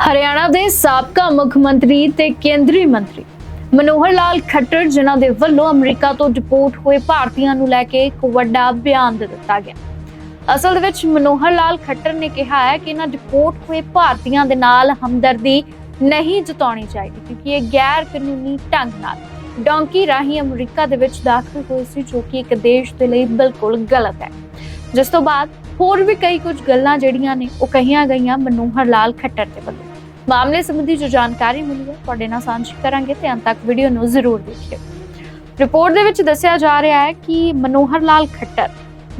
ਹਰਿਆਣਾ ਦੇ ਸਾਬਕਾ ਮੁੱਖ ਮੰਤਰੀ ਤੇ ਕੇਂਦਰੀ ਮੰਤਰੀ ਮਨੋਹਰ ਲਾਲ ਖੱਟਰ, ਜਿਨ੍ਹਾਂ ਦੇ ਵੱਲੋਂ ਅਮਰੀਕਾ ਤੋਂ ਡਿਪੋਰਟ ਹੋਏ ਭਾਰਤੀਆਂ ਨੂੰ ਲੈ ਕੇ ਇੱਕ ਵੱਡਾ ਬਿਆਨ ਦੇ ਦਿੱਤਾ ਗਿਆ। ਅਸਲ ਵਿੱਚ ਮਨੋਹਰ ਲਾਲ ਖੱਟਰ ਨੇ ਕਿਹਾ ਹੈ ਕਿ ਇਹਨਾਂ ਡਿਪੋਰਟ ਹੋਏ ਭਾਰਤੀਆਂ ਦੇ ਨਾਲ ਹਮਦਰਦੀ ਨਹੀਂ ਜਤਾਉਣੀ ਚਾਹੀਦੀ, ਕਿਉਂਕਿ ਇਹ ਗੈਰ ਕਾਨੂੰਨੀ ਢੰਗ ਨਾਲ ਡੌਂਕੀ ਰਾਹੀਂ ਅਮਰੀਕਾ ਦੇ ਵਿੱਚ ਦਾਖਲ ਹੋਏ ਸੀ, ਜੋ ਕਿ ਇੱਕ ਦੇਸ਼ ਦੇ ਲਈ ਬਿਲਕੁਲ ਗਲਤ ਹੈ। ਜਿਸ ਤੋਂ ਬਾਅਦ ਹੋਰ ਵੀ ਕਈ ਕੁਝ ਗੱਲਾਂ ਜਿਹੜੀਆਂ ਨੇ, ਉਹ ਕਹੀਆਂ ਗਈਆਂ ਮਨੋਹਰ ਲਾਲ ਖੱਟਰ ਦੇ ਵੱਲੋਂ। ਮਾਮਲੇ ਸੰਬੰਧੀ ਜੋ ਜਾਣਕਾਰੀ ਮਿਲੀ ਹੈ, ਤੁਹਾਡੇ ਨਾਲ ਸਾਂਝੀ ਕਰਾਂਗੇ ਤੇ ਅੰਤ ਤੱਕ ਵੀਡੀਓ ਨੂੰ ਜ਼ਰੂਰ ਦੇਖਿਓ। ਰਿਪੋਰਟ ਦੇ ਵਿੱਚ ਦੱਸਿਆ ਜਾ ਰਿਹਾ ਹੈ ਕਿ ਮਨੋਹਰ ਲਾਲ ਖੱਟਰ,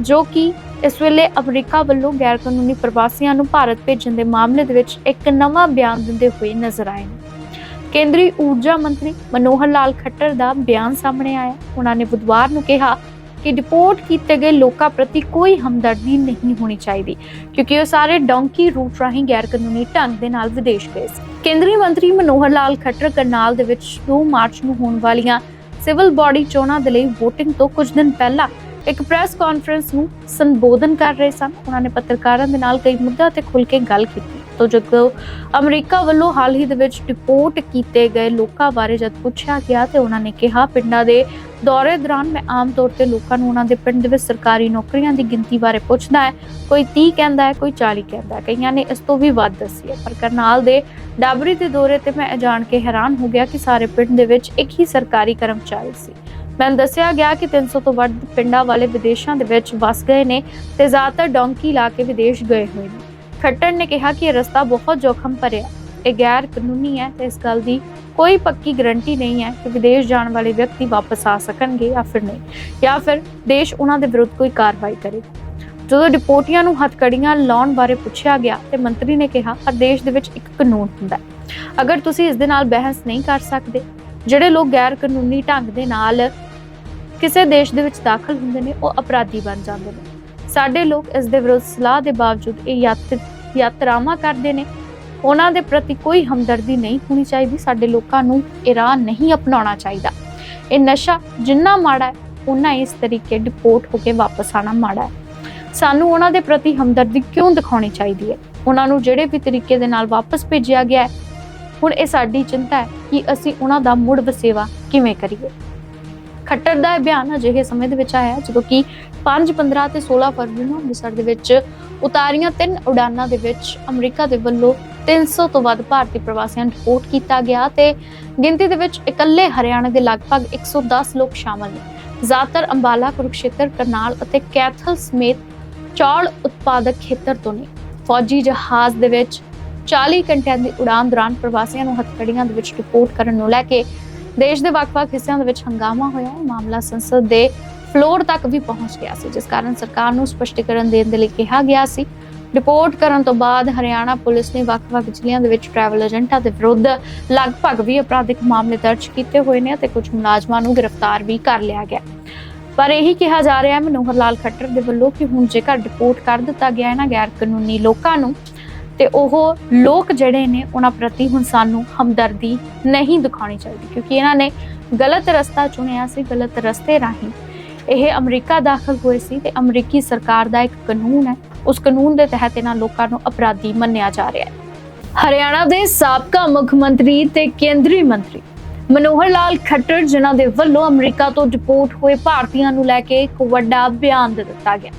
ਜੋ ਕਿ ਇਸ ਵੇਲੇ ਅਮਰੀਕਾ ਵੱਲੋਂ ਗੈਰ ਕਾਨੂੰਨੀ ਪ੍ਰਵਾਸੀਆਂ ਨੂੰ ਭਾਰਤ ਭੇਜਣ ਦੇ ਮਾਮਲੇ ਦੇ ਵਿੱਚ ਇੱਕ ਨਵਾਂ ਬਿਆਨ ਦਿੰਦੇ ਹੋਏ ਨਜ਼ਰ ਆਏ ਨੇ। ਕੇਂਦਰੀ ਊਰਜਾ ਮੰਤਰੀ ਮਨੋਹਰ ਲਾਲ ਖੱਟਰ ਦਾ ਬਿਆਨ ਸਾਹਮਣੇ ਆਇਆ। ਉਹਨਾਂ ਨੇ ਬੁੱਧਵਾਰ ਨੂੰ ਕਿਹਾ ਕਿ ਡਿਪੋਰਟ ਕੀਤੇ ਗਏ ਲੋਕਾਂ ਪ੍ਰਤੀ ਕੋਈ ਹਮਦਰਦੀ ਨਹੀਂ ਹੋਣੀ ਚਾਹੀਦੀ, ਕਿਉਂਕਿ ਉਹ ਸਾਰੇ ਡੌਂਕੀ ਰੂਟ ਰਾਹੀਂ ਗੈਰ ਕਾਨੂੰਨੀ ਢੰਗ ਦੇ ਨਾਲ ਵਿਦੇਸ਼ ਗਏ ਸੀ। ਕੇਂਦਰੀ ਮੰਤਰੀ ਮਨੋਹਰ ਲਾਲ ਖੱਟਰ ਕਰਨਾਲ ਦੇ ਵਿੱਚ 2 ਮਾਰਚ ਨੂੰ ਹੋਣ ਵਾਲੀਆਂ ਸਿਵਲ ਬਾਡੀ ਚੋਣਾਂ ਦੇ ਲਈ VOTING ਤੋਂ ਕੁਝ ਦਿਨ ਪਹਿਲਾਂ ਇੱਕ ਪ੍ਰੈਸ ਕਾਨਫਰੰਸ ਨੂੰ ਸੰਬੋਧਨ ਕਰ ਰਹੇ ਸਨ। ਉਹਨਾਂ ਨੇ ਪੱਤਰਕਾਰਾਂ ਦੇ ਨਾਲ ਕਈ ਮੁੱਦਿਆਂ ਤੇ ਖੁੱਲ੍ਹ ਕੇ ਗੱਲ ਕੀਤੀ। ਤੋਂ ਜਦੋਂ ਅਮਰੀਕਾ ਵੱਲੋਂ ਹਾਲ ਹੀ ਦੇ ਵਿੱਚ ਡਿਪੋਰਟ ਕੀਤੇ ਗਏ ਲੋਕਾਂ ਬਾਰੇ ਜਦ ਪੁੱਛਿਆ ਗਿਆ ਤੇ ਉਹਨਾਂ ਨੇ ਕਿਹਾ, ਪਿੰਡਾਂ ਦੇ ਦੌਰੇ ਦੌਰਾਨ ਮੈਂ ਆਮ ਤੌਰ ਤੇ ਲੋਕਾਂ ਨੂੰ ਉਹਨਾਂ ਦੇ ਪਿੰਡ ਦੇ ਵਿੱਚ ਸਰਕਾਰੀ ਨੌਕਰੀਆਂ ਦੀ ਗਿਣਤੀ ਬਾਰੇ ਪੁੱਛਦਾ ਹੈ। ਕੋਈ 30 ਕਹਿੰਦਾ ਹੈ, ਕੋਈ 40 ਕਹਿੰਦਾ ਹੈ। ਕਈਆਂ ਨੇ ਇਸ ਤੋਂ ਵੀ ਵੱਧ ਦੱਸੀ ਹੈ। ਪਰ ਕਰਨਾਲ ਦੇ ਡਾਬਰੀ ਦੇ ਦੌਰੇ ਤੇ ਮੈਂ ਇਹ ਜਾਣ ਕੇ ਹੈਰਾਨ ਹੋ ਗਿਆ ਕਿ ਸਾਰੇ ਪਿੰਡ ਦੇ ਵਿੱਚ ਇੱਕ ਹੀ ਸਰਕਾਰੀ ਕਰਮਚਾਰੀ ਸੀ। ਮੈਨੂੰ ਦੱਸਿਆ ਗਿਆ ਕਿ 300 ਤੋਂ ਵੱਧ ਪਿੰਡਾਂ ਵਾਲੇ ਵਿਦੇਸ਼ਾਂ ਦੇ ਵਿੱਚ ਵਸ ਗਏ ਨੇ ਤੇ ਜ਼ਿਆਦਾਤਰ ਡੌਂਕੀ ਲਾ ਕੇ ਵਿਦੇਸ਼ ਗਏ ਹੋਏ ਨੇ। ਖੱਟਰ ਨੇ ਕਿਹਾ ਕਿ ਇਹ ਰਸਤਾ ਬਹੁਤ ਜੋਖਮ ਭਰਿਆ ਇਹ ਗੈਰ ਕਾਨੂੰਨੀ ਹੈ ਤੇ ਇਸ ਗੱਲ ਦੀ ਕੋਈ ਪੱਕੀ ਗਰੰਟੀ ਨਹੀਂ ਹੈ ਕਿ ਵਿਦੇਸ਼ ਜਾਣ ਵਾਲੇ ਵਿਅਕਤੀ ਵਾਪਸ ਆ ਸਕਣਗੇ ਜਾਂ ਫਿਰ ਨਹੀਂ, ਜਾਂ ਫਿਰ ਦੇਸ਼ ਉਹਨਾਂ ਦੇ ਵਿਰੁੱਧ ਕੋਈ ਕਾਰਵਾਈ ਕਰੇ। ਜਦੋਂ ਡਿਪੋਰਟੀਆਂ ਨੂੰ ਹੱਥਕੜੀਆਂ ਲਾਉਣ ਬਾਰੇ ਪੁੱਛਿਆ ਗਿਆ ਤੇ ਮੰਤਰੀ ਨੇ ਕਿਹਾ, ਹਰ ਦੇਸ਼ ਦੇ ਵਿੱਚ ਇੱਕ ਕਾਨੂੰਨ ਹੁੰਦਾ ਹੈ। ਅਗਰ ਤੁਸੀਂ ਇਸ ਦੇ ਨਾਲ ਬਹਿਸ ਨਹੀਂ ਕਰ ਸਕਦੇ, ਜਿਹੜੇ ਲੋਕ ਗੈਰ ਕਾਨੂੰਨੀ ਢੰਗ ਦੇ ਨਾਲ ਕਿਸੇ ਦੇਸ਼ ਦੇ ਵਿੱਚ ਦਾਖਲ ਹੁੰਦੇ ਨੇ, ਉਹ ਅਪਰਾਧੀ ਬਣ ਜਾਂਦੇ ਨੇ। ਸਾਡੇ ਲੋਕ ਇਸ ਦੇ ਵਿਰੁੱਧ ਸਲਾਹ ਦੇ ਬਾਵਜੂਦ ਇਹ ਯਾਤਰੀ ਯਾਤਰਾਵਾਂ ਕਰਦੇ ਨੇ, ਉਹਨਾਂ ਦੇ ਪ੍ਰਤੀ ਕੋਈ ਹਮਦਰਦੀ ਨਹੀਂ ਹੋਣੀ ਚਾਹੀਦੀ। ਸਾਡੇ ਲੋਕਾਂ ਨੂੰ ਇਹ ਰਾਹ ਨਹੀਂ ਅਪਣਾਉਣਾ ਚਾਹੀਦਾ। ਇਹ ਨਸ਼ਾ ਜਿੰਨਾ ਮਾੜਾ ਹੈ ਉਨਾ ਇਸ ਤਰੀਕੇ ਡਿਪੋਰਟ ਹੋ ਕੇ ਵਾਪਸ ਆਣਾ ਮਾੜਾ ਹੈ। ਸਾਨੂੰ ਉਹਨਾਂ ਦੇ ਪ੍ਰਤੀ ਹਮਦਰਦੀ ਕਿਉਂ ਦਿਖਾਉਣੀ ਚਾਹੀਦੀ ਹੈ? ਉਹਨਾਂ ਨੂੰ ਜਿਹੜੇ ਵੀ ਤਰੀਕੇ ਦੇ ਨਾਲ ਵਾਪਸ ਭੇਜਿਆ ਗਿਆ ਹੈ, ਹੁਣ ਇਹ ਸਾਡੀ ਚਿੰਤਾ ਹੈ ਕਿ ਅਸੀਂ ਉਹਨਾਂ ਦਾ ਮੁੜ ਵਸੇਵਾ ਕਿਵੇਂ ਕਰੀਏ। ਖੱਟਰ ਦਾ ਇਹ ਅਜਿਹੇ ਸਮੇਂ ਦੇ ਵਿੱਚ ਆਇਆ ਜਦੋਂ ਕਿ 5 15 ਤੇ 16 ਫਰਵਰੀ ਨੂੰ ਅੰਮ੍ਰਿਤਸਰ ਦੇ ਵਿੱਚ ਉਤਾਰੀਆਂ ਤਿੰਨ ਉਡਾਨਾਂ ਦੇ ਵਿੱਚ ਅਮਰੀਕਾ ਦੇ ਵੱਲੋਂ 300 ਤੋਂ ਵੱਧ ਭਾਰਤੀ ਪ੍ਰਵਾਸੀਆਂ ਨੂੰ ਰਿਪੋਰਟ ਕੀਤਾ ਗਿਆ ਤੇ ਗਿਣਤੀ ਦੇ ਵਿੱਚ ਇਕੱਲੇ ਹਰਿਆਣਾ ਦੇ ਲਗਭਗ 110 ਲੋਕ ਸ਼ਾਮਲ ਨੇ। ਜ਼ਿਆਦਾਤਰ ਅੰਬਾਲਾ, ਕੁਰੂਕਸ਼ੇਤਰ, ਕਰਨਾਲ ਅਤੇ ਕੈਥਲ ਸਮੇਤ ਚੌਲ ਉਤਪਾਦਕ ਖੇਤਰ ਤੋਂ ਨੇ। ਫੌਜੀ ਜਹਾਜ਼ ਦੇ ਵਿੱਚ 40 ਘੰਟਿਆਂ ਦੀ ਉਡਾਨ ਦੌਰਾਨ ਪ੍ਰਵਾਸੀਆਂ ਨੂੰ ਹੱਥਕੜੀਆਂ ਦੇ ਵਿੱਚ ਰਿਪੋਰਟ ਕਰਨ ਨੂੰ ਲੈ ਕੇ ਦੇਸ਼ ਦੇ ਵੱਖ-ਵੱਖ ਹਿੱਸਿਆਂ ਦੇ ਵਿੱਚ ਹੰਗਾਮਾ ਹੋਇਆ ਮਾਮਲਾ ਸੰਸਦ ਦੇ ਫਲੋਰ ਤੱਕ ਵੀ ਪਹੁੰਚ ਗਿਆ ਸੀ, ਜਿਸ ਕਾਰਨ ਸਰਕਾਰ ਨੂੰ ਸਪਸ਼ਟੀਕਰਨ ਦੇਣ ਦੇ ਲਈ ਕਿਹਾ ਗਿਆ ਸੀ। ਰਿਪੋਰਟ ਕਰਨ ਤੋਂ ਬਾਅਦ ਹਰਿਆਣਾ ਪੁਲਿਸ ਨੇ ਵੱਖ-ਵੱਖ ਜ਼ਿਲ੍ਹਿਆਂ ਦੇ ਵਿੱਚ ਟਰੈਵਲ ਏਜੰਟਾਂ ਦੇ ਵਿਰੁੱਧ ਲਗਭਗ ਵੀ ਅਪਰਾਧਿਕ ਮਾਮਲੇ ਦਰਜ ਕੀਤੇ ਹੋਏ ਨੇ ਅਤੇ ਕੁਝ ਮੁਲਾਜ਼ਮਾਂ ਨੂੰ ਗ੍ਰਿਫਤਾਰ ਵੀ ਕਰ ਲਿਆ ਗਿਆ। ਪਰ ਇਹੀ ਕਿਹਾ ਜਾ ਰਿਹਾ ਹੈ, ਮਨੋਹਰ ਲਾਲ ਖੱਟਰ ਦੇ ਵੱਲੋਂ ਕਿ ਹੁਣ ਜੇਕਰ ਰਿਪੋਰਟ ਕਰ ਦਿੱਤਾ ਗਿਆ ਹੈ ਨਾ ਗੈਰ ਕਾਨੂੰਨੀ ਲੋਕਾਂ ਨੂੰ ਤੇ ਉਹ ਲੋਕ ਜਿਹੜੇ ਨੇ ਉਹਨਾਂ ਪ੍ਰਤੀ ਹੁਣ ਸਾਨੂੰ ਹਮਦਰਦੀ ਨਹੀਂ ਦਿਖਾਉਣੀ ਚਾਹੀਦੀ, ਕਿਉਂਕਿ ਇਹਨਾਂ ਨੇ ਗਲਤ ਰਸਤਾ ਚੁਣਿਆ ਸੀ, ਗਲਤ ਰਸਤੇ ਰਾਹੀਂ ਇਹ ਅਮਰੀਕਾ ਦਾਖਲ ਹੋਏ ਸੀ ਤੇ ਅਮਰੀਕੀ ਸਰਕਾਰ ਦਾ ਇੱਕ ਕਾਨੂੰਨ ਹੈ, ਉਸ ਕਾਨੂੰਨ ਦੇ ਤਹਿਤ ਇਹਨਾਂ ਲੋਕਾਂ ਨੂੰ ਅਪਰਾਧੀ ਮੰਨਿਆ ਜਾ ਰਿਹਾ ਹੈ। ਹਰਿਆਣਾ ਦੇ ਸਾਬਕਾ ਮੁੱਖ ਮੰਤਰੀ ਤੇ ਕੇਂਦਰੀ ਮੰਤਰੀ ਮਨੋਹਰ ਲਾਲ ਖੱਟਰ, ਜਿਨ੍ਹਾਂ ਦੇ ਵੱਲੋਂ ਅਮਰੀਕਾ ਤੋਂ ਡਿਪੋਰਟ ਹੋਏ ਭਾਰਤੀਆਂ ਨੂੰ ਲੈ ਕੇ ਇੱਕ ਵੱਡਾ ਬਿਆਨ ਦੇ ਦਿੱਤਾ ਗਿਆ।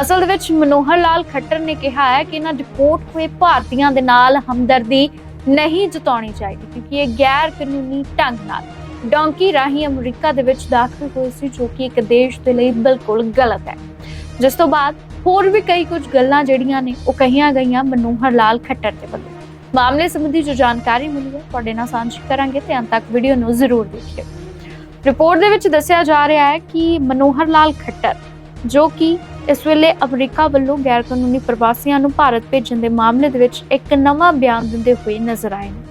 ਅਸਲ ਦੇ ਵਿੱਚ ਮਨੋਹਰ ਲਾਲ ਖੱਟਰ ਨੇ ਕਿਹਾ ਹੈ ਕਿ ਇਹਨਾਂ ਡਿਪੋਰਟ ਹੋਏ ਭਾਰਤੀਆਂ ਦੇ ਨਾਲ ਹਮਦਰਦੀ ਨਹੀਂ ਜਤਾਉਣੀ ਚਾਹੀਦੀ, ਕਿਉਂਕਿ ਇਹ ਗੈਰ ਕਾਨੂੰਨੀ ਢੰਗ ਨਾਲ ਡੌਂਕੀ ਰਾਹੀਂ ਅਮਰੀਕਾ ਦੇ ਵਿੱਚ ਦਾਖਲ ਹੋਏ ਸੀ, ਜੋ ਕਿ ਇੱਕ ਦੇਸ਼ ਦੇ ਲਈ ਬਿਲਕੁਲ ਗਲਤ ਹੈ। ਜਿਸ ਤੋਂ ਬਾਅਦ ਹੋਰ ਵੀ ਕਈ ਕੁਝ ਗੱਲਾਂ ਜਿਹੜੀਆਂ ਨੇ, ਉਹ ਕਹੀਆਂ ਗਈਆਂ ਮਨੋਹਰ ਲਾਲ ਖੱਟਰ ਦੇ ਵੱਲੋਂ। ਮਾਮਲੇ ਸੰਬੰਧੀ ਜੋ ਜਾਣਕਾਰੀ ਮਿਲੀ ਹੈ, ਤੁਹਾਡੇ ਨਾਲ ਸਾਂਝੀ ਕਰਾਂਗੇ ਤੇ ਅੰਤ ਤੱਕ ਵੀਡੀਓ ਨੂੰ ਜ਼ਰੂਰ ਦੇਖਿਓ। ਰਿਪੋਰਟ ਦੇ ਵਿੱਚ ਦੱਸਿਆ ਜਾ ਰਿਹਾ ਹੈ ਕਿ ਮਨੋਹਰ ਲਾਲ ਖੱਟਰ ਜੋ ਕਿ ਇਸ ਵੇਲੇ ਅਮਰੀਕਾ ਵੱਲੋਂ ਗੈਰ ਕਾਨੂੰਨੀ ਪ੍ਰਵਾਸੀਆਂ ਨੂੰ ਭਾਰਤ ਭੇਜਣ ਦੇ ਮਾਮਲੇ ਦੇ ਵਿੱਚ ਇੱਕ ਨਵਾਂ ਬਿਆਨ ਦਿੰਦੇ ਹੋਏ ਨਜ਼ਰ ਆਏ ਨੇ।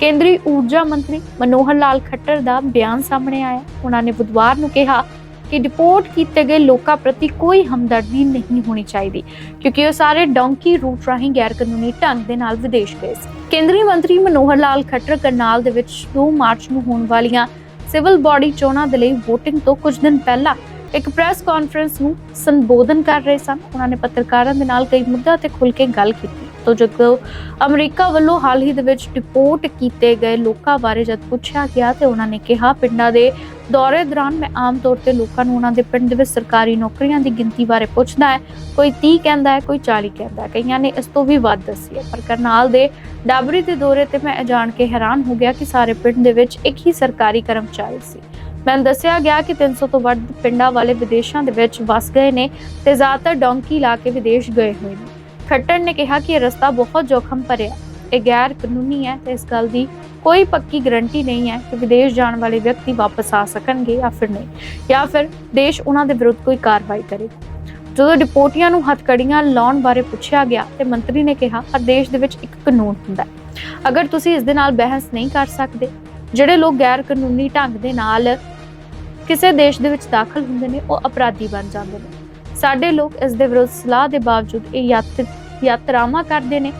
ਕੇਂਦਰੀ ਊਰਜਾ ਮੰਤਰੀ ਮਨੋਹਰ ਲਾਲ ਖੱਟਰ ਦਾ ਬਿਆਨ ਸਾਹਮਣੇ ਆਇਆ। ਉਹਨਾਂ ਨੇ ਬੁੱਧਵਾਰ ਨੂੰ ਕਿਹਾ ਕਿ ਡਿਪੋਰਟ ਕੀਤੇ ਗਏ ਲੋਕਾਂ ਪ੍ਰਤੀ ਕੋਈ ਹਮਦਰਦੀ ਨਹੀਂ ਹੋਣੀ ਚਾਹੀਦੀ, ਕਿਉਂਕਿ ਉਹ ਸਾਰੇ ਡੌਂਕੀ ਰੂਟ ਰਾਹੀਂ ਗੈਰ ਕਾਨੂੰਨੀ ਢੰਗ ਦੇ ਨਾਲ ਵਿਦੇਸ਼ ਗਏ ਸੀ। ਕੇਂਦਰੀ ਮੰਤਰੀ ਮਨੋਹਰ ਲਾਲ ਖੱਟਰ ਕਰਨਾਲ ਦੇ ਵਿੱਚ 2 ਮਾਰਚ ਨੂੰ ਹੋਣ ਵਾਲੀਆਂ ਸਿਵਲ ਬਾਡੀ ਚੋਣਾਂ ਦੇ ਲਈ VOTING ਤੋਂ ਕੁਝ ਦਿਨ ਪਹਿਲਾਂ ਇੱਕ ਪ੍ਰੈਸ ਕਾਨਫਰੰਸ ਨੂੰ ਸੰਬੋਧਨ ਕਰ ਰਹੇ ਸਨ। ਉਹਨਾਂ ਨੇ ਪੱਤਰਕਾਰਾਂ ਦੇ ਨਾਲ ਕਈ ਮੁੱਦਿਆਂ ਤੇ ਖੁੱਲ੍ਹ ਕੇ ਗੱਲ ਕੀਤੀ। ਤੋਂ ਜਦੋਂ ਅਮਰੀਕਾ ਵੱਲੋਂ ਹਾਲ ਹੀ ਦੇ ਵਿੱਚ ਡਿਪੋਰਟ ਕੀਤੇ ਗਏ ਲੋਕਾਂ ਬਾਰੇ ਜਦ ਪੁੱਛਿਆ ਗਿਆ ਤੇ ਉਹਨਾਂ ਨੇ ਕਿਹਾ, ਪਿੰਡਾਂ ਦੇ ਦੌਰੇ ਦੌਰਾਨ ਮੈਂ ਆਮ ਤੌਰ ਤੇ ਲੋਕਾਂ ਨੂੰ ਉਹਨਾਂ ਦੇ ਪਿੰਡ ਦੇ ਵਿੱਚ ਸਰਕਾਰੀ ਨੌਕਰੀਆਂ ਦੀ ਗਿਣਤੀ ਬਾਰੇ ਪੁੱਛਦਾ ਹੈ। ਕੋਈ 30 ਕਹਿੰਦਾ ਹੈ, ਕੋਈ 40 ਕਹਿੰਦਾ ਹੈ। ਕਈਆਂ ਨੇ ਇਸ ਤੋਂ ਵੀ ਵੱਧ ਦੱਸੀ ਹੈ। ਪਰ ਕਰਨਾਲ ਦੇ ਡਾਬਰੀ ਦੇ ਦੌਰੇ ਤੇ ਮੈਂ ਇਹ ਜਾਣ ਕੇ ਹੈਰਾਨ ਹੋ ਗਿਆ ਕਿ ਸਾਰੇ ਪਿੰਡ ਦੇ ਵਿੱਚ ਇੱਕ ਹੀ ਸਰਕਾਰੀ ਕਰਮਚਾਰੀ ਸੀ। ਮੈਨੂੰ ਦੱਸਿਆ ਗਿਆ ਕਿ 300 ਤੋਂ ਵੱਧ ਪਿੰਡਾਂ ਵਾਲੇ ਵਿਦੇਸ਼ਾਂ ਦੇ ਵਿੱਚ ਵਸ ਗਏ ਨੇ ਤੇ ਜ਼ਿਆਦਾਤਰ ਡੌਂਕੀ ਲਾ ਕੇ ਵਿਦੇਸ਼ ਗਏ ਹੋਏ ਨੇ। ਖੱਟਰ ਨੇ ਕਿਹਾ ਕਿ ਇਹ ਰਸਤਾ ਬਹੁਤ ਜੋਖਮ ਭਰਿਆ ਇਹ ਗੈਰ ਕਾਨੂੰਨੀ ਹੈ। ਤੇ ਇਸ ਗੱਲ ਦੀ ਕੋਈ ਪੱਕੀ ਗਾਰੰਟੀ ਨਹੀਂ ਹੈ ਕਿ ਵਿਦੇਸ਼ ਜਾਣ ਵਾਲੇ ਵਿਅਕਤੀ ਵਾਪਸ ਆ ਸਕਣਗੇ ਜਾਂ ਫਿਰ ਨਹੀਂ, ਜਾਂ ਫਿਰ ਦੇਸ਼ ਉਹਨਾਂ ਦੇ ਵਿਰੁੱਧ ਕੋਈ ਕਾਰਵਾਈ ਕਰੇ। ਜਦੋਂ ਡਿਪੋਰਟੀਆਂ ਨੂੰ ਹੱਥਕੜੀਆਂ ਲਾਉਣ ਬਾਰੇ ਪੁੱਛਿਆ ਗਿਆ ਤੇ ਮੰਤਰੀ ਨੇ ਕਿਹਾ, ਹਰ ਦੇਸ਼ ਦੇ ਵਿੱਚ ਇੱਕ ਕਾਨੂੰਨ ਹੁੰਦਾ ਹੈ। ਅਗਰ ਤੁਸੀਂ ਇਸ ਦੇ ਨਾਲ ਬਹਿਸ ਨਹੀਂ ਕਰ ਸਕਦੇ, ਜਿਹੜੇ ਲੋਕ ਗੈਰ ਕਾਨੂੰਨੀ ਢੰਗ ਦੇ ਨਾਲ ਕਿਸੇ ਦੇਸ਼ ਦੇ ਵਿੱਚ ਦਾਖਲ ਹੁੰਦੇ ਨੇ, ਉਹ ਅਪਰਾਧੀ ਬਣ ਜਾਂਦੇ ਨੇ। ਸਾਡੇ ਲੋਕ ਇਸ ਦੇ ਵਿਰੁੱਧ ਸਲਾਹ ਦੇ ਬਾਵਜੂਦ ਇਹ ਯਾਤ ਯਾਤਰਾਵਾਂ ਕਰਦੇ ਨੇ।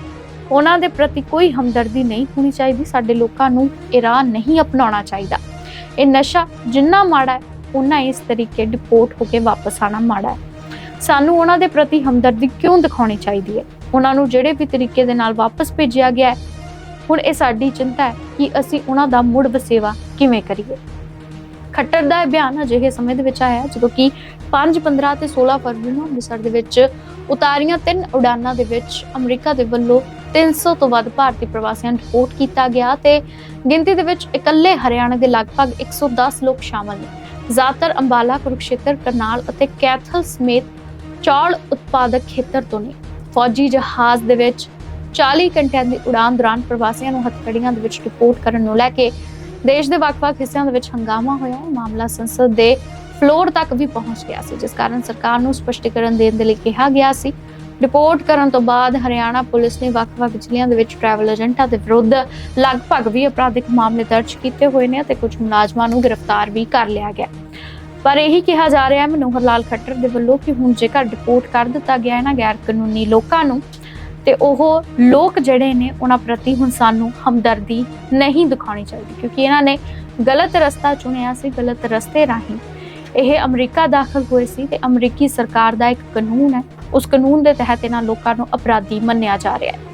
ਉਹਨਾਂ ਦੇ ਪ੍ਰਤੀ ਕੋਈ ਹਮਦਰਦੀ ਨਹੀਂ ਹੋਣੀ ਚਾਹੀਦੀ। ਸਾਡੇ ਲੋਕਾਂ ਨੂੰ ਇਹ ਰਾਹ ਨਹੀਂ ਅਪਣਾਉਣਾ ਚਾਹੀਦਾ। ਇਹ ਨਸ਼ਾ ਜਿੰਨਾ ਮਾੜਾ ਹੈ ਉਨਾ ਇਸ ਤਰੀਕੇ ਡਿਪੋਰਟ ਹੋ ਕੇ ਵਾਪਸ ਆਣਾ ਮਾੜਾ ਹੈ। ਸਾਨੂੰ ਉਹਨਾਂ ਦੇ ਪ੍ਰਤੀ ਹਮਦਰਦੀ ਕਿਉਂ ਦਿਖਾਉਣੀ ਚਾਹੀਦੀ ਹੈ? ਉਹਨਾਂ ਨੂੰ ਜਿਹੜੇ ਵੀ ਤਰੀਕੇ ਦੇ ਨਾਲ ਵਾਪਸ ਭੇਜਿਆ ਗਿਆ ਹੈ, ਹੁਣ ਇਹ ਸਾਡੀ ਚਿੰਤਾ ਹੈ ਕਿ ਅਸੀਂ ਉਹਨਾਂ ਦਾ ਮੁੜ ਵਸੇਵਾ ਕਿਵੇਂ ਕਰੀਏ? ਖੱਟਰ ਦਾ ਇਹ ਅਜਿਹੇ ਸਮੇਂ ਦੇ ਵਿੱਚ ਆਇਆ ਜਦੋਂ ਕਿ 5 15 ਤੇ 16 ਫਰਵਰੀ ਨੂੰ ਅੰਮ੍ਰਿਤਸਰ ਦੇ ਵਿੱਚ ਉਤਾਰੀਆਂ ਤਿੰਨ ਉਡਾਨਾਂ ਦੇ ਵਿੱਚ ਅਮਰੀਕਾ ਦੇ ਵੱਲੋਂ 300 ਤੋਂ ਵੱਧ ਭਾਰਤੀ ਪ੍ਰਵਾਸੀਆਂ ਨੂੰ ਰਿਪੋਰਟ ਕੀਤਾ ਗਿਆ ਤੇ ਗਿਣਤੀ ਦੇ ਵਿੱਚ ਇਕੱਲੇ ਹਰਿਆਣਾ ਦੇ ਲਗਭਗ 110 ਲੋਕ ਸ਼ਾਮਲ ਨੇ। ਜ਼ਿਆਦਾਤਰ ਅੰਬਾਲਾ, ਕੁਰੂਕਸ਼ੇਤਰ, ਕਰਨਾਲ ਅਤੇ ਕੈਥਲ ਸਮੇਤ ਚੌਲ ਉਤਪਾਦਕ ਖੇਤਰ ਤੋਂ ਨੇ। ਫੌਜੀ ਜਹਾਜ਼ ਦੇ ਵਿੱਚ 40 ਘੰਟਿਆਂ ਦੀ ਉਡਾਨ ਦੌਰਾਨ ਪ੍ਰਵਾਸੀਆਂ ਨੂੰ ਹੱਥਕੜੀਆਂ ਦੇ ਵਿੱਚ ਰਿਪੋਰਟ ਕਰਨ ਨੂੰ ਲੈ ਕੇ ਦੇਸ਼ ਦੇ ਵੱਖ-ਵੱਖ ਹਿੱਸਿਆਂ ਦੇ ਵਿੱਚ ਹੰਗਾਮਾ ਹੋਇਆ। ਮਾਮਲਾ ਸੰਸਦ ਦੇ ਫਲੋਰ ਤੱਕ ਵੀ ਪਹੁੰਚ ਗਿਆ ਸੀ, ਜਿਸ ਕਾਰਨ ਸਰਕਾਰ ਨੂੰ ਸਪਸ਼ਟੀਕਰਨ ਦੇਣ ਦੇ ਲਈ ਕਿਹਾ ਗਿਆ ਸੀ। ਰਿਪੋਰਟ ਕਰਨ ਤੋਂ ਬਾਅਦ ਹਰਿਆਣਾ ਪੁਲਿਸ ਨੇ ਵੱਖ-ਵੱਖ ਜ਼ਿਲ੍ਹਿਆਂ ਦੇ ਵਿੱਚ ਟਰੈਵਲ ਏਜੰਟਾਂ ਦੇ ਵਿਰੁੱਧ ਲਗਭਗ ਵੀ ਅਪਰਾਧਿਕ ਮਾਮਲੇ ਦਰਜ ਕੀਤੇ ਹੋਏ ਨੇ ਅਤੇ ਕੁਝ ਮੁਲਾਜ਼ਮਾਂ ਨੂੰ ਗ੍ਰਿਫਤਾਰ ਵੀ ਕਰ ਲਿਆ ਗਿਆ। ਪਰ ਇਹੀ ਕਿਹਾ ਜਾ ਰਿਹਾ ਹੈ, ਮਨੋਹਰ ਲਾਲ ਖੱਟਰ ਦੇ ਵੱਲੋਂ ਕਿ ਹੁਣ ਜੇਕਰ ਰਿਪੋਰਟ ਕਰ ਦਿੱਤਾ ਗਿਆ ਹੈ ਨਾ ਗੈਰ ਕਾਨੂੰਨੀ ਲੋਕਾਂ ਨੂੰ ਤੇ ਉਹ ਲੋਕ ਜਿਹੜੇ ਨੇ ਉਹਨਾਂ ਪ੍ਰਤੀ ਹੁਣ ਸਾਨੂੰ ਹਮਦਰਦੀ ਨਹੀਂ ਦਿਖਾਉਣੀ ਚਾਹੀਦੀ, ਕਿਉਂਕਿ ਇਹਨਾਂ ਨੇ ਗਲਤ ਰਸਤਾ ਚੁਣਿਆ ਸੀ, ਗਲਤ ਰਸਤੇ ਰਾਹੀਂ ਇਹ ਅਮਰੀਕਾ ਦਾਖਲ ਹੋਏ ਸੀ ਤੇ ਅਮਰੀਕੀ ਸਰਕਾਰ ਦਾ ਇੱਕ ਕਾਨੂੰਨ ਹੈ, ਉਸ ਕਾਨੂੰਨ ਦੇ ਤਹਿਤ ਇਹਨਾਂ ਲੋਕਾਂ ਨੂੰ ਅਪਰਾਧੀ ਮੰਨਿਆ ਜਾ ਰਿਹਾ ਹੈ।